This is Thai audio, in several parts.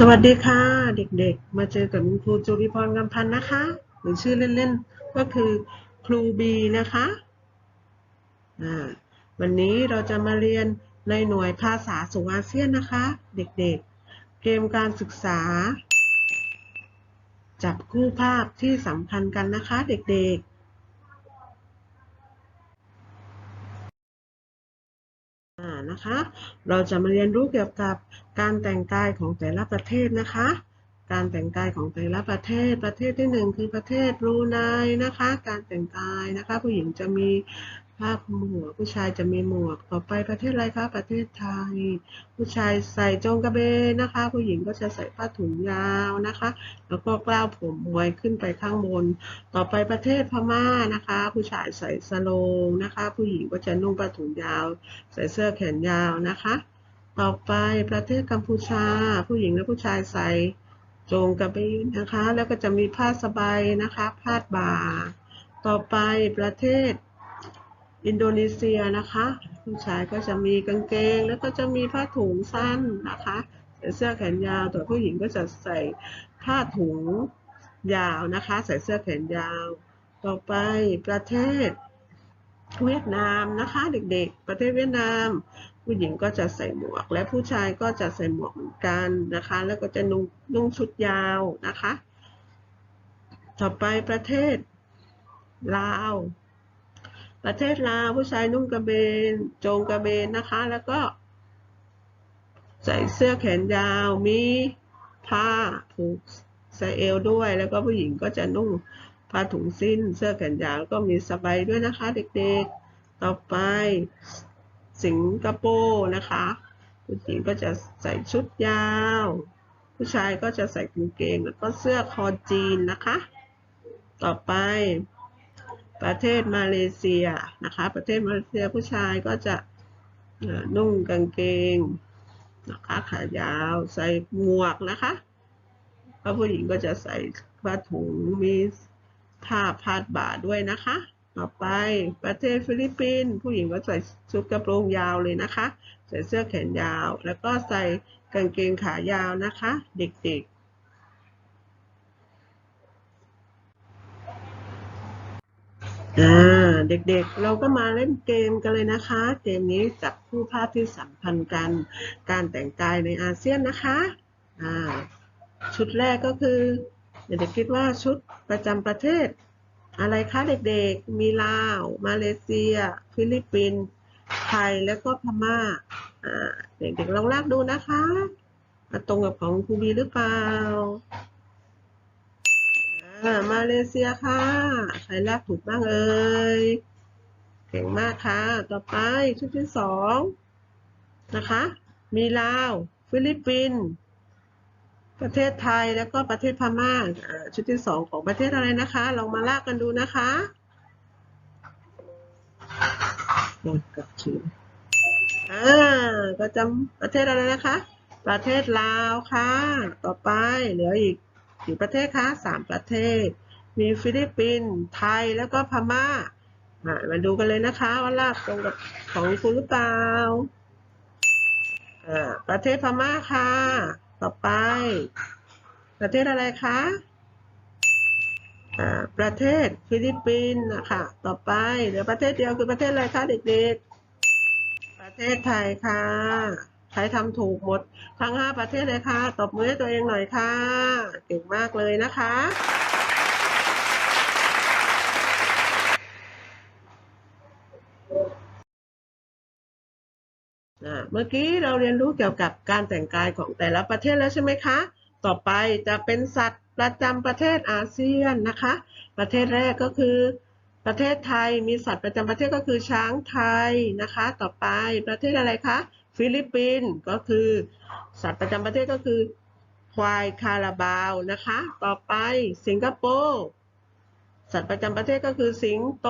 สวัสดีค่ะ เด็กๆ มาเจอกับคุณครูจุริพรกำพันนะคะ หรือชื่อเล่นๆ ก็คือครูบีนะคะวันนี้เราจะมาเรียนในหน่วยภาษาสู่อาเซียนนะคะ เด็กๆ เกมการศึกษา จับคู่ภาพที่สำคัญกันนะคะ เด็กๆ อ่า นะคะ เราจะมาเรียนรู้เกี่ยวกับการแต่งกายของแต่ละประเทศนะคะ การแต่งกายของแต่ละประเทศ ประเทศที่หนึ่งคือประเทศรูไนนะคะ การแต่งกายนะคะ ผู้หญิงจะมี ผ้าคลุมหัวผู้ชายจะมีหมวก ต่อไปประเทศอะไรคะ ประเทศไทย ผู้ชายใส่จงกระเบนนะคะ ผู้หญิงก็จะใส่ผ้าถุงยาวนะคะ แล้วก็กล้าวผมไว้ขึ้นไปข้างบน ต่อไปประเทศพม่านะคะ ผู้ชายใส่สโลงนะคะ ผู้หญิงก็จะนุ่งผ้าถุงยาว ใส่เสื้อแขนยาวนะคะ ต่อไปประเทศกัมพูชา ผู้หญิงและผู้ชายใส่จงกระเบนนะคะ แล้วก็จะมีผ้าสบายนะคะพาดบ่า ต่อไปประเทศ อินโดนีเซียนะคะผู้ชายก็จะมีกางเกง แล้วก็จะมีผ้าถุงสั้นนะคะใส่เสื้อแขนยาวแต่ผู้หญิงก็จะใส่ผ้าถุงยาวนะคะ ใส่เสื้อแขนยาว ต่อไปประเทศเวียดนามนะคะเด็กๆ ประเทศเวียดนาม ผู้หญิงก็จะใส่หมวก และผู้ชายก็จะใส่หมวกเหมือนกันนะคะ แล้วก็จะนุ่งนุ่งชุดยาวนะคะ ต่อไปประเทศลาว ประเทศลาวผู้ชายนุ่งกระเบนโจงกระเบนนะคะ แล้วก็ ใส่เสื้อแขนยาวมีผ้าผูกใส่เอวด้วย แล้วก็ผู้หญิงก็จะนุ่งผ้าถุงสิ้น เสื้อแขนยาวแล้วก็มีสบายด้วยนะคะ เด็กๆ ต่อไป สิงคโปร์นะคะ ผู้หญิงก็จะใส่ชุดยาว ผู้ชายก็จะใส่กางเกงแล้วก็เสื้อคอจีนนะคะ ต่อไป ประเทศมาเลเซียนะคะ ประเทศมาเลเซียผู้ชายก็จะนุ่งกางเกงนะคะขายาวใส่หมวกนะคะแล้วผู้หญิงก็จะใส่ผ้าถุงมีผ้าพาดบ่าด้วยนะคะ ต่อไปประเทศฟิลิปปินส์ผู้หญิงก็ใส่ชุดกระโปรงยาวเลยนะคะ ใส่เสื้อแขนยาว แล้วก็ใส่กางเกงขายาวนะคะ เด็กๆ อ่าเด็กๆ เราก็มาเล่นเกมกันเลยนะคะ เกมนี้จับคู่ภาพที่สัมพันธ์กัน การแต่งกายในอาเซียนนะคะอ่าชุดแรกก็คือ เด็กๆคิดว่าชุดประจำประเทศ อะไรคะเด็กๆ มีลาว มาเลเซีย ฟิลิปปินส์ไทยแล้วก็พม่าอ่าเด็กๆลองลากดูนะคะตรงกับของครูบีหรือเปล่า มาเลเซียค่ะ ใครลากถูกบ้างเอ่ยเก่งมากค่ะ ต่อไปชุดที่สองนะคะ มีลาว ฟิลิปปินส์ประเทศไทยแล้วก็ประเทศพม่าอ่าชุดที่สองของประเทศอะไรนะคะ ลองมาลากกันดูนะคะลองกับชื่ออ่าประจำประเทศอะไรนะคะ ประเทศลาวค่ะ ต่อไปเหลืออีก กี่ประเทศคะสามประเทศ มีฟิลิปปินส์ไทยแล้วก็พม่าอ่ามาดูกันเลยนะคะว่าลากตรงกับของคุณหรือเปล่าอ่าประเทศพม่าค่ะ ต่อไป ประเทศอะไรคะอ่าประเทศฟิลิปปินส์นะคะต่อไปเหลือประเทศเดียวคือประเทศอะไรคะเด็กๆ ประเทศไทยค่ะ ครทำถูกหมด ทั้งห้าประเทศเลยค่ะ ตบมือให้ตัวเองหน่อยค่ะ เก่งมากเลยนะคะ เมื่อกี้เราเรียนรู้เกี่ยวกับการแต่งกายของแต่ละประเทศแล้วใช่ไหมคะ ต่อไปจะเป็นสัตว์ประจำประเทศอาเซียนนะคะ ประเทศแรกก็คือประเทศไทยมีสัตว์ประจำประเทศก็คือช้างไทยนะคะ ต่อไปประเทศอะไรคะ ฟิลิปปินส์ก็คือ สัตว์ประจำประเทศก็คือควายคาราบาวนะคะ ต่อไปสิงคโปร์สัตว์ประจำประเทศก็คือสิงโต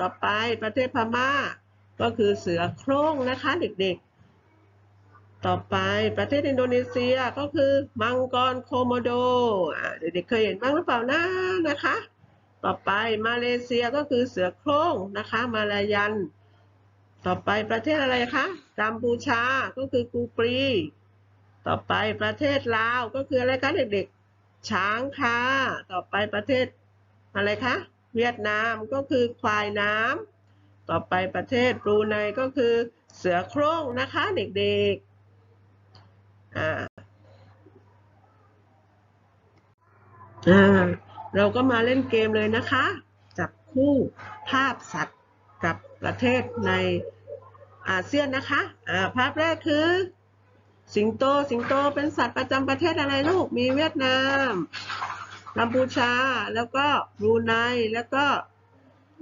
ต่อไปประเทศพม่า ก็คือเสือโคร่งนะคะเด็กๆ ต่อไปประเทศอินโดนีเซียก็คือมังกรโคโมโดเด็กๆเคยเห็นบ้างหรือเปล่านะนะคะ ต่อไปมาเลเซียก็คือเสือโคร่งนะคะ มาลายัน ต่อไปประเทศอะไรคะกัมพูชาก็คือกูปรี ต่อไปประเทศลาวก็คืออะไรคะเด็กๆ ช้างค่ะต่อไปประเทศอะไรคะเวียดนามก็คือควายน้ำต่อไปประเทศบรูไนก็คือเสือโคร่งนะคะเด็กๆอ่าอ่าเราก็มาเล่นเกมเลยนะคะ จับคู่ภาพสัตว์กับประเทศใน อาเซียนนะคะอ่าภาพแรกคือ สิงโต สิงโตเป็นสัตว์ประจำประเทศอะไรลูก มีเวียดนามกัมพูชา แล้วก็บรูไน แล้วก็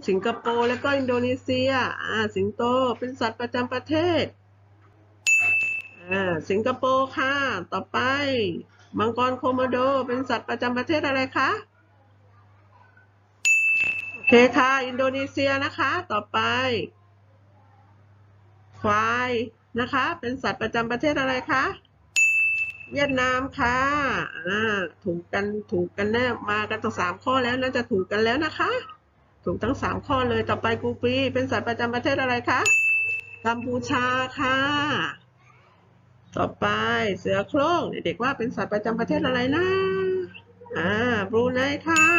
สิงคโปร์แล้วก็อินโดนีเซีย อ่า สิงโตเป็นสัตว์ประจำประเทศ อ่า สิงคโปร์ค่ะ ต่อไป มังกรโคโมโด เป็นสัตว์ประจำประเทศอะไรคะ โอเคค่ะ อินโดนีเซียนะคะ ต่อไป ควายนะคะ เป็นสัตว์ประจำประเทศอะไรคะ เวียดนามค่ะอ่าถูกกันถูกกันแน่มากันตั้งสามข้อแล้วน่าจะถูกกันแล้วนะคะ ถูกทั้งสามข้อเลยต่อไปกูปีเป็นสัตว์ประจำประเทศอะไรคะกัมพูชาค่ะ ต่อไปเสือโคร่งเด็กๆว่าเป็นสัตว์ประจำประเทศอะไรนะ อ่าบรูไนค่ะ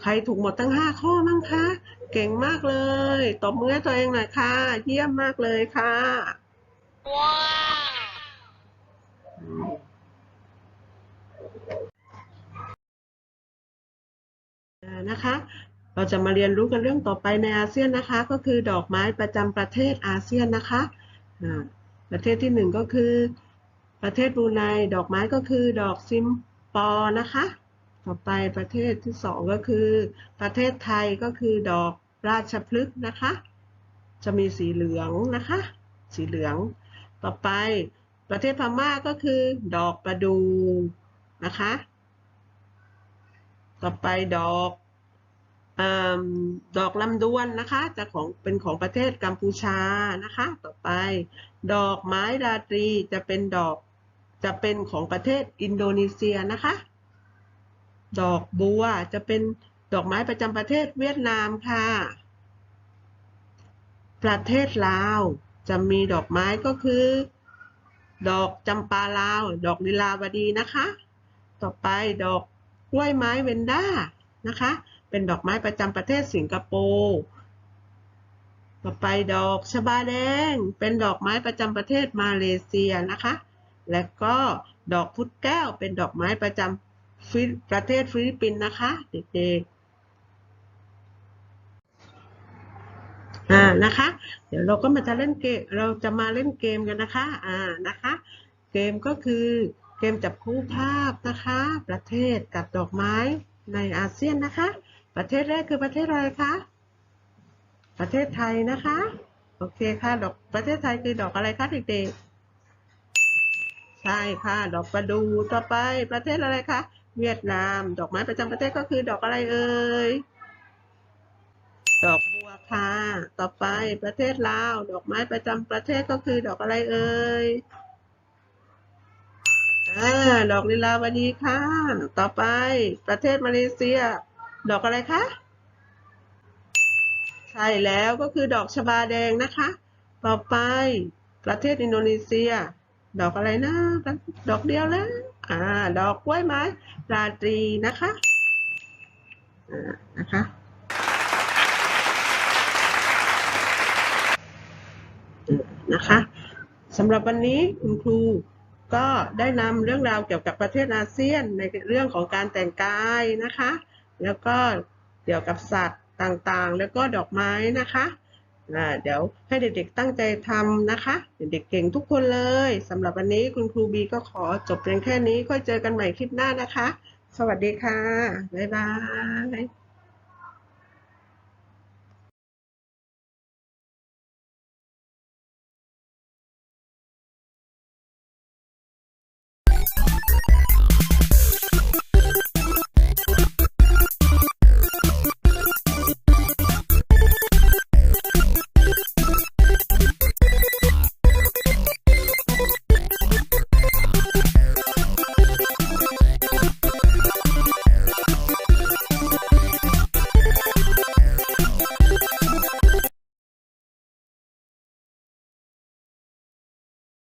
ใครถูกหมดทั้งห้าข้อมั้งคะ เก่งมากเลย ตบมือให้ตัวเองหน่อยค่ะ เยี่ยมมากเลยค่ะอ่านะคะ เราจะมาเรียนรู้กันเรื่องต่อไปในอาเซียนนะคะ ก็คือดอกไม้ประจำประเทศอาเซียนนะคะอ่าประเทศที่หนึ่งก็คือ ประเทศบรูไนดอกไม้ก็คือดอกซิมปอนะคะ ต่อไปประเทศที่สองก็คือ ประเทศไทยก็คือดอกราชพฤกษ์นะคะ จะมีสีเหลืองนะคะ สีเหลือง ต่อไปประเทศพม่าก็คือ ดอกประดูนะคะ ต่อไปดอกอดอกลำดวนนะคะ จะของเป็นของประเทศกัมพูชานะคะ ต่อไป ดอกไม้ราตรีจะเป็นดอกจะเป็นของประเทศอินโดนีเซียนะคะ ดอกบัวจะเป็นดอกไม้ประจำประเทศเวียดนามค่ะ ประเทศลาวจะมีดอกไม้ก็คือ ดอกจำปาลาว ดอกลิลาวดีนะคะ ต่อไปดอกกล้วยไม้เวนด้านะคะ เป็นดอกไม้ประจำประเทศสิงคโปร์ต่อไปดอกชบาแดง เป็นดอกไม้ประจำประเทศมาเลเซียนะคะ และก็ดอกพุดแก้วเป็นดอกไม้ประจำ ปประเทศฟิลิปปินส์นะคะ เด็กๆอ่านะคะ เดี๋ยวเราก็มาจะเล่นเกมเราจะมาเล่นเกมกันนะคะอ่านะคะ เกมก็คือเกมจับคู่ภาพนะคะ ประเทศกับดอกไม้ในอาเซียนนะคะ ประเทศแรกคือประเทศอะไรคะประเทศไทยนะคะ โอเคค่ะดอกประเทศไทยคือดอกอะไรคะเด็กๆใช่ค่ะ ดอกประดูต่อไปประเทศอะไรคะ เวียดนาม ดอกไม้ประจำประเทศก็คือดอกอะไรเอ่ย ดอกบัวค่ะ ต่อไปประเทศลาว ดอกไม้ประจำประเทศก็คือดอกอะไรเอ่ยอ่าดอกลิลาวดีค่ะ ต่อไปประเทศมาเลเซีย ดอกอะไรคะ ใช่แล้วก็คือดอกชบาแดงนะคะ ต่อไปประเทศอินโดนีเซีย ดอกอะไรนะ ดอกเดียวแล้ว อ่า ดอกกล้วยไม้ราตรีนะคะอ่านะคะอืมนะคะสำหรับวันนี้คุณครูก็ได้นำเรื่องราวเกี่ยวกับประเทศอาเซียนในเรื่องของการแต่งกายนะคะ แล้วก็เกี่ยวกับสัตว์ต่างๆ แล้วก็ดอกไม้นะคะ นะเดี๋ยวให้เด็กๆตั้งใจทำนะคะ เด็กๆเก่งทุกคนเลยสำหรับวันนี้คุณครูบีก็ขอจบเพียงแค่นี้ ค่อยเจอกันใหม่คลิปหน้านะคะ สวัสดีค่ะ บ๊ายบาย